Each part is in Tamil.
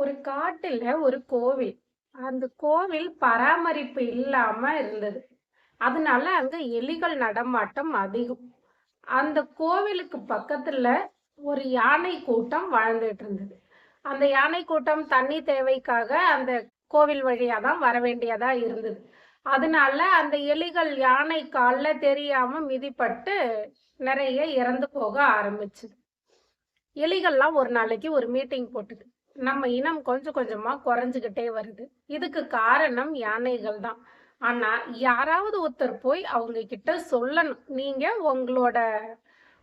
ஒரு காட்டுல ஒரு கோவில். அந்த கோவில் பராமரிப்பு இல்லாம இருந்தது. அதனால அங்க எலிகள் நடமாட்டம் அதிகம். அந்த கோவிலுக்கு பக்கத்துல ஒரு யானை கூட்டம் வாழ்ந்துட்டு இருந்தது. அந்த யானை கூட்டம் தண்ணி தேவைக்காக அந்த கோவில் வழியா தான் வர வேண்டியதா இருந்தது. அதனால அந்த எலிகள் யானை காலில் தெரியாம மிதிப்பட்டு நிறைய இறந்து போக ஆரம்பிச்சுது. எலிகள்லாம் ஒரு நாளைக்கு ஒரு மீட்டிங் போட்டுது. நம்ம இனம் கொஞ்சம் கொஞ்சமா குறைஞ்சுக்கிட்டே வருது. இதுக்கு காரணம் யானைகள் தான். ஆனா யாராவது ஒருத்தர் போய் அவங்க கிட்ட சொல்லணும். நீங்க உங்களோட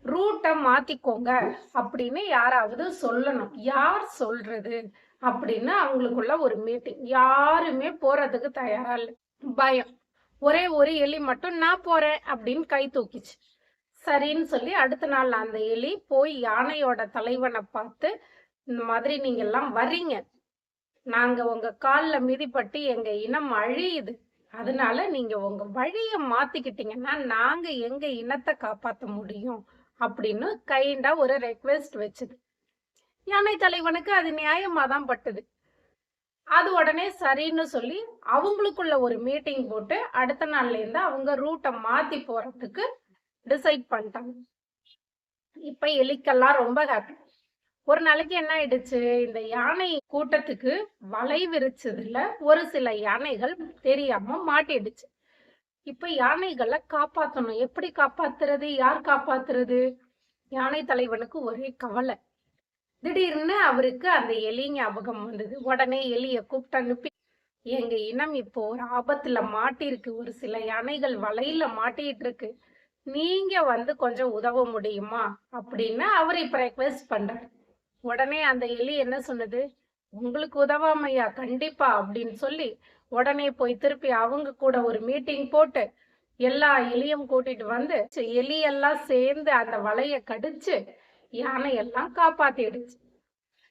ரூட்டை மாத்திக்கோங்க அப்படின்னு யாராவது சொல்லணும். யார் சொல்றது அப்படின்னு அவங்களுக்குள்ள ஒரு மீட்டிங் யாருமே போறதுக்கு தயாரா இல்லை. பயம். ஒரே ஒரு எலி மட்டும் நான் போறேன் அப்படின்னு கை தூக்கிச்சு. சரின்னு சொல்லி அடுத்த நாள் அந்த எலி போய் யானையோட தலைவனை பார்த்து இந்த மாதிரி நீங்க எல்லாம் வர்றீங்க. நாங்க உங்க காலில் மிதிப்பட்டு எங்க இனம் அழியுது. அதனால நீங்க உங்க வழிய மாத்திக்கிட்டீங்கன்னா நாங்க எங்க இனத்தை காப்பாத்த முடியும் அப்படின்னு கைண்டா ஒரு ரெக்வெஸ்ட் வச்சுது. யானை தலைவனுக்கு அது நியாயமா தான் பட்டுது. அது உடனே சரின்னு சொல்லி அவங்களுக்குள்ள ஒரு மீட்டிங் போட்டு அடுத்த நாள்ல இருந்து அவங்க ரூட்டை மாத்தி போறதுக்கு டிசைட் பண்ணிட்டாங்க. இப்ப எலிக்கெல்லாம் ரொம்ப ஹாப்பி ஒரு நாளைக்கு என்ன ஆயிடுச்சு? இந்த யானை கூட்டத்துக்கு வலை விரிச்சதுல ஒரு சில யானைகள் தெரியாம மாட்டிடுச்சு. இப்ப யானைகளை காப்பாத்தணும். எப்படி காப்பாத்துறது? யார் காப்பாத்துறது? யானை தலைவனுக்கு ஒரே கவலை. திடீர்னு அவருக்கு அந்த எலி ஞாபகம் வந்தது. உடனே எலிய கூப்பிட்டு அனுப்பி எங்க இனம் இப்போ ஒரு ஆபத்துல மாட்டிருக்கு. ஒரு சில யானைகள் வலையில மாட்டிட்டு இருக்கு நீங்க வந்து கொஞ்சம் உதவ முடியுமா? அப்படின்னு அவர் இப்ப ரெக்வெஸ்ட் பண்றாரு. உடனே அந்த எலி என்ன சொன்னது உங்களுக்கு உதவாமையா? கண்டிப்பா அப்படின்னு சொல்லி உடனே போய் திருப்பி அவங்க கூட ஒரு மீட்டிங் போட்டு எல்லா எலியும் கூட்டிட்டு வந்து எலி எல்லாம் சேர்ந்து அந்த வலைய கடிச்சு யானை எல்லாம் காப்பாத்திடுச்சு.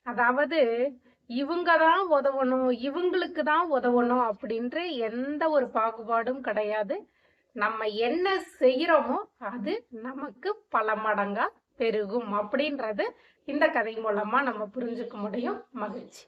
அதாவது இவங்க தான் உதவணும் இவங்களுக்கு தான் உதவணும் அப்படின்ற எந்த ஒரு பாகுபாடும் கிடையாது. நம்ம என்ன செய்யறோமோ அது நமக்கு பல மடங்கா பெருகும் அப்படின்றது இந்த கதை மூலமா நம்ம புரிஞ்சுக்க முடியும். மகிழ்ச்சி.